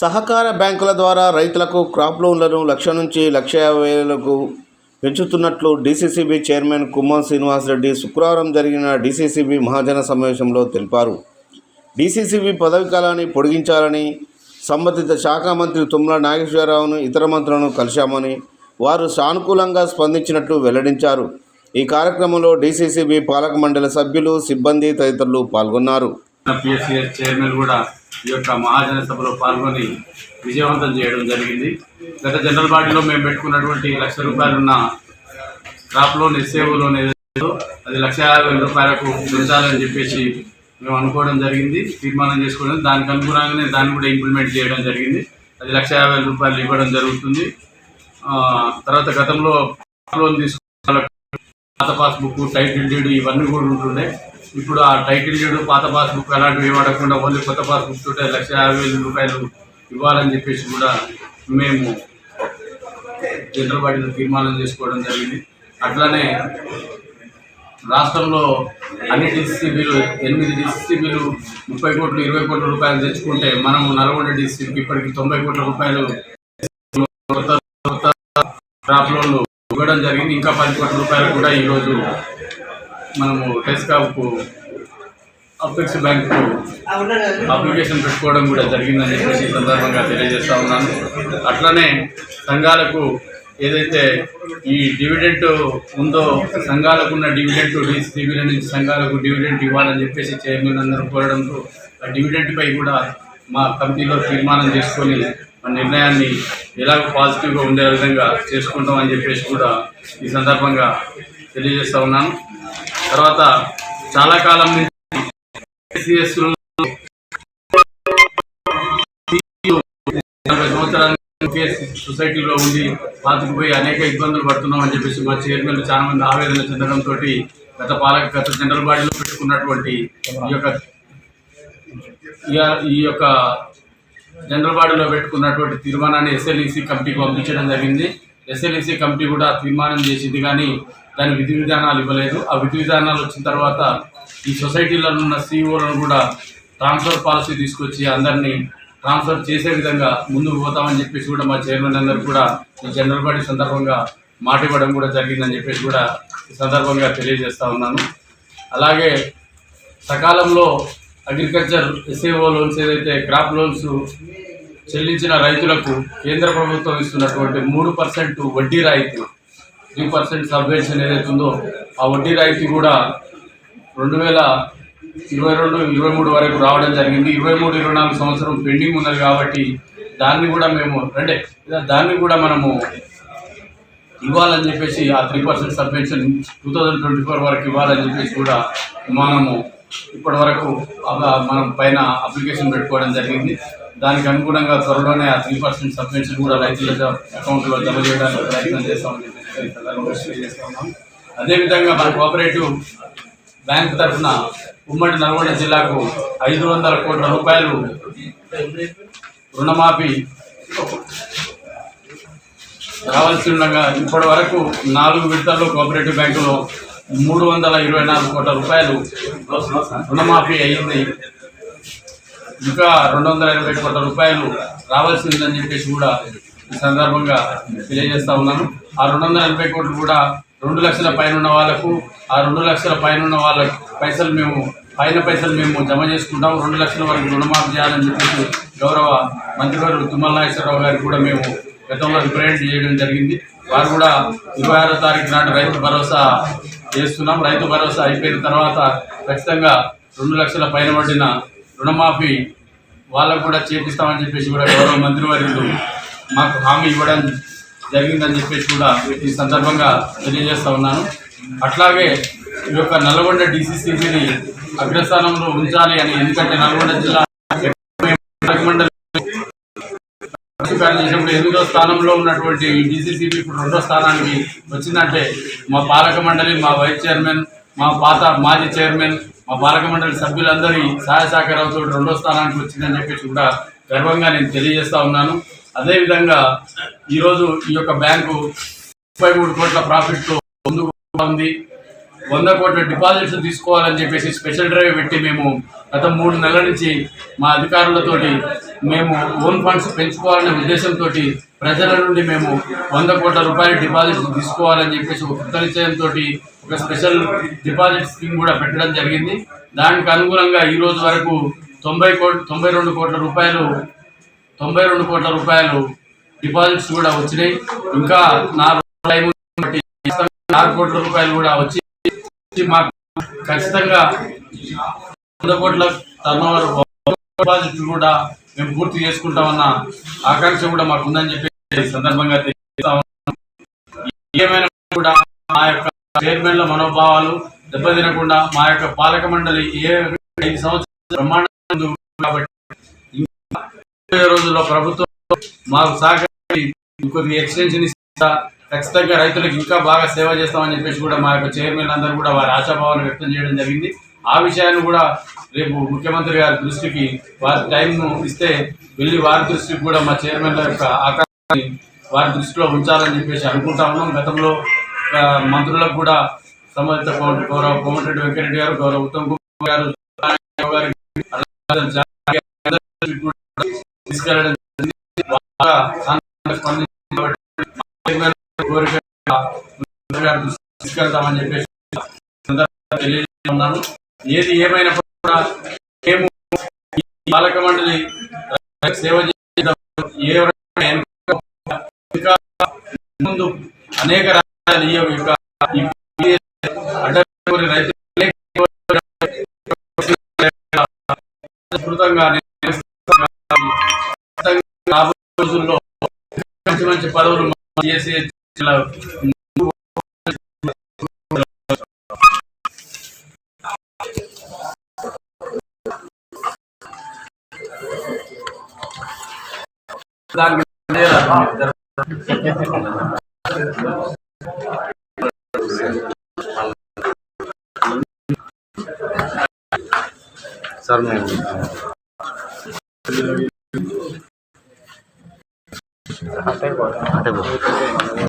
సహకార బ్యాంకుల ద్వారా రైతులకు క్రాప్ లోన్లను లక్ష నుంచి లక్ష యాభై వేలకు పెంచుతున్నట్లు డీసీసీబీ చైర్మన్ కుమ్మం శ్రీనివాసరెడ్డి శుక్రవారం జరిగిన డీసీసీబీ మహాజన సమావేశంలో తెలిపారు. డీసీసీబీ పదవి కాలాన్ని పొడిగించాలని సంబంధిత శాఖ మంత్రి తుమ్మల నాగేశ్వరరావును ఇతర మంత్రులను కలిశామని వారు సానుకూలంగా స్పందించినట్లు వెల్లడించారు. ఈ కార్యక్రమంలో డీసీసీబీ పాలక మండలి సభ్యులు సిబ్బంది తదితరులు పాల్గొన్నారు. పిఎస్సిఎస్ చైర్మన్ కూడా ఈ యొక్క మహాజన సభలో పాల్గొని విజయవంతం చేయడం జరిగింది. గత జనరల్ బాడీలో మేము పెట్టుకున్నటువంటి లక్ష రూపాయలున్న క్రాప్ లోన్ ఎస్ఏఓ లోన్ ఏదైతే అది లక్ష యాభై వేల రూపాయలకు పెంచాలని చెప్పేసి మేము అనుకోవడం జరిగింది. తీర్మానం చేసుకోవడం దానికి అనుగుణంగానే దాన్ని కూడా ఇంప్లిమెంట్ చేయడం జరిగింది. అది లక్ష యాభై రూపాయలు ఇవ్వడం జరుగుతుంది. తర్వాత గతంలో లోన్ తీసుకున్న పాత పాస్బుక్ టైటిల్ డీడ్ ఇవన్నీ కూడా ఉంటుండే. ఇప్పుడు ఆ టైటిల్ డీడ్ పాత పాస్బుక్ అలాంటివి వాడకుండా ఓన్లీ కొత్త పాస్బుక్ తోటే లక్ష యాభై వేల రూపాయలు ఇవ్వాలని చెప్పేసి కూడా మేము జనరల్ బాడీలో తీర్మానం చేసుకోవడం జరిగింది. అట్లానే రాష్ట్రంలో అన్ని డిసిసిబీలు ఎనిమిది డిసిసిబీలు ముప్పై కోట్లు ఇరవై కోట్ల రూపాయలు తెచ్చుకుంటే మనం నల్గొండ డిసిసిబికి ఇప్పటికి తొంభై కోట్ల రూపాయలు కొత్త కొత్త క్రాప్ లోన్లు ఇవ్వడం జరిగింది. ఇంకా పది కోట్ల రూపాయలు కూడా ఈరోజు మనము టెస్కాప్కు అపెక్స్ బ్యాంకు అప్లికేషన్ పెట్టుకోవడం కూడా జరిగిందని చెప్పేసి ఈ సందర్భంగా తెలియజేస్తా ఉన్నాను. అట్లనే సంఘాలకు ఏదైతే ఈ డివిడెంట్ ఉందో సంఘాలకు ఉన్న డివిడెంట్ డిసిబిల నుంచి సంఘాలకు డివిడెంట్ ఇవ్వాలని చెప్పేసి చైర్మన్ అందరూ కోరడంతో ఆ డివిడెంట్పై కూడా మా కమిటీలో తీర్మానం చేసుకొని మా నిర్ణయాన్ని ఎలాగ పాజిటివ్గా ఉండే విధంగా చేసుకుంటామని చెప్పేసి కూడా ఈ సందర్భంగా తెలియజేస్తా ఉన్నాను. తర్వాత చాలా కాలం నుంచి సొసైటీలో ఉండి పాతుకుపోయి అనేక ఇబ్బందులు పడుతున్నాం అని చెప్పేసి మా చైర్మన్ చాలా మంది ఆవేదన చెందడంతో గత పాలక గత జనరల్ బాడీలో పెట్టుకున్నటువంటి ఈ యొక్క ఈ- ఈ యొక్క జనరల్ బాడీలో పెట్టుకున్నటువంటి తీర్మానాన్ని ఎస్ఎల్ఈసి కమిటీకి పంపించడం జరిగింది. ఎస్ఎల్ఈసి కమిటీ కూడా తీర్మానం చేసింది కానీ దాని విధి విధానాలు ఇవ్వలేదు. ఆ విధి విధానాలు వచ్చిన తర్వాత ఈ సొసైటీలో ఉన్న సీఈఓలను కూడా ట్రాన్స్ఫర్ పాలసీ తీసుకొచ్చి అందరినీ ట్రాన్స్ఫర్ చేసే విధంగా ముందుకు పోతామని చెప్పేసి కూడా మా చైర్మన్ అందరూ కూడా ఈ జనరల్ బాడీ సందర్భంగా మాట ఇవ్వడం కూడా జరిగిందని చెప్పేసి కూడా ఈ సందర్భంగా తెలియజేస్తూ ఉన్నాను. అలాగే సకాలంలో అగ్రికల్చర్ ఎస్ఏఓ లోన్స్ ఏదైతే క్రాప్ లోన్స్ చెల్లించిన రైతులకు కేంద్ర ప్రభుత్వం ఇస్తున్నటువంటి మూడు పర్సెంట్ వడ్డీ రాయితీ త్రీ పర్సెంట్ సబ్వెన్షన్ ఏదైతే ఉందో ఆ వడ్డీ రాయితీ కూడా రెండు వేల ఇరవై రెండు ఇరవై మూడు వరకు రావడం జరిగింది. ఇరవై మూడు ఇరవై నాలుగు సంవత్సరం పెండింగ్ ఉన్నది కాబట్టి దాన్ని కూడా మేము అంటే దాన్ని కూడా మనము ఇవ్వాలని చెప్పేసి ఆ three percent subvention two thousand twenty four వరకు ఇవ్వాలని చెప్పేసి కూడా మనము ఇప్పటి వరకు మనం పైన అప్లికేషన్ పెట్టుకోవడం జరిగింది. దానికి అనుగుణంగా త్వరలోనే ఆ త్రీ పర్సెంట్ సబ్వెన్షన్ కూడా రైతుల అకౌంట్లో జమ చేయడానికి ప్రయత్నం చేస్తామని ఉన్నాం అదేవిధంగా మన కోఆపరేటివ్ బ్యాంక్ తరఫున ఉమ్మడి నల్గొండ జిల్లాకు ఐదు వందల కోట్ల రూపాయలు రుణమాఫీ రావాల్సి ఉండగా ఇప్పటి వరకు నాలుగు విడతల్లో కోఆపరేటివ్ బ్యాంకులో మూడు వందల ఇరవై నాలుగు కోట్ల రూపాయలు రుణమాఫీ అయింది. ఇంకా రెండు వందల ఇరవై కోట్ల రూపాయలు రావాల్సిందని చెప్పేసి కూడా ఈ సందర్భంగా తెలియజేస్తా ఉన్నాను. ఆ రెండు వందల ఎనభై కోట్లు కూడా రెండు లక్షల పైన ఉన్న వాళ్ళకు ఆ రెండు లక్షల పైన ఉన్న వాళ్ళ పైసలు మేము పైన పైసలు మేము జమ చేసుకుంటాం. రెండు లక్షల వరకు రుణమాఫీ చేయాలని చెప్పేసి గౌరవ మంత్రివర్యులు తుమ్మల నాగేశ్వరరావు గారికి కూడా మేము గతంలో రిప్రజెంట్ చేయడం జరిగింది. వారు కూడా ఇరవై ఆరో తారీఖు నాటి రైతు భరోసా చేస్తున్నాం. రైతు భరోసా అయిపోయిన తర్వాత ఖచ్చితంగా రెండు లక్షల పైన పడిన రుణమాఫీ వాళ్ళకు కూడా చేపిస్తామని చెప్పేసి కూడా గౌరవ మంత్రివర్యులు మాకు హామీ ఇవ్వడం జరిగిందని చెప్పేసి కూడా ఈ సందర్భంగా తెలియజేస్తూ ఉన్నాను. అట్లాగే ఈ యొక్క నల్గొండ డిసిసిబిని అగ్రస్థానంలో ఉంచాలి అని ఎందుకంటే నల్గొండ జిల్లా ఎనిమిదో స్థానంలో ఉన్నటువంటి డిసిసిబి ఇప్పుడు రెండో స్థానానికి వచ్చిందంటే మా పాలక మండలి మా వైస్ చైర్మన్ మా పాత మాజీ చైర్మన్ మా పాలక మండలి సభ్యులందరి సహాయ సహకారంతో రెండో స్థానానికి వచ్చిందని చెప్పేసి కూడా గర్వంగా నేను తెలియజేస్తా ఉన్నాను. అదేవిధంగా ఈరోజు ఈ యొక్క బ్యాంకు ముప్పై మూడు కోట్ల ప్రాఫిట్తో ముందుకు ఉంది. వంద కోట్ల డిపాజిట్స్ తీసుకోవాలని చెప్పేసి స్పెషల్ డ్రైవ్ పెట్టి మేము గత మూడు నెలల నుంచి మా అధికారులతోటి మేము ఓన్ ఫండ్స్ పెంచుకోవాలనే ఉద్దేశంతో ప్రజల నుండి మేము వంద కోట్ల రూపాయల డిపాజిట్స్ తీసుకోవాలని చెప్పేసి ఒక కృత నిశ్చయంతో ఒక స్పెషల్ డిపాజిట్ స్కీమ్ కూడా పెట్టడం జరిగింది. దానికి అనుగుణంగా ఈ రోజు వరకు తొంభై కోట్ తొంభై రెండు కోట్ల రూపాయలు తొంభై రెండు కోట్ల రూపాయలు డిపాజిట్స్ కూడా వచ్చినాయి. ఇంకా నాలుగు ఆరు కోట్ల రూపాయలు కూడా వచ్చి మాకు ఖచ్చితంగా వంద కోట్ల టర్నోవర్ డిపాజిట్ కూడా మేము పూర్తి చేసుకుంటామన్న ఆకాంక్ష కూడా మాకు ఉందని చెప్పి సందర్భంగా ఏమైనా కూడా మా యొక్క చైర్మన్ల మనోభావాలు దెబ్బతినకుండా మా యొక్క పాలక మండలి ఏ ఐదు సంవత్సరాలు బ్రహ్మాండ కాబట్టి రోజుల్లో ప్రభుత్వం మాకు సహకరించి ఇంకొద్ది ఎక్స్టెన్షన్ ఇస్తా ఖచ్చితంగా రైతులకు ఇంకా బాగా సేవ చేస్తామని చెప్పేసి కూడా మా యొక్క చైర్మన్ అందరూ కూడా వారి ఆశాభావాలు వ్యక్తం చేయడం జరిగింది ఆ విషయాన్ని కూడా రేపు ముఖ్యమంత్రి గారి దృష్టికి వారి టైం ఇస్తే వెళ్ళి వారి దృష్టికి కూడా మా చైర్మన్ల యొక్క ఆకాశాన్ని వారి దృష్టిలో ఉంచాలని చెప్పేసి అనుకుంటా ఉన్నాం గతంలో మంత్రులకు కూడా సంబంధిత గౌరవ కోమటిరెడ్డి వెంకరెడ్డి గారు గౌరవ ఉత్తమ్ కుమార్ గారు రామారావు తీసుకెళ్తామని చెప్పేసి తెలియజేస్తున్నాను ఏది ఏమైనప్పుడు కూడా మేము ఈ పాలక మండలి సేవ చేద్దాం ఏ ఇంకా ముందు అనేక రకాల ఈ యొక్క ఈ రైతులు విస్తృతంగా చేసే జిల్లా దానికి సార్ మేము అంటే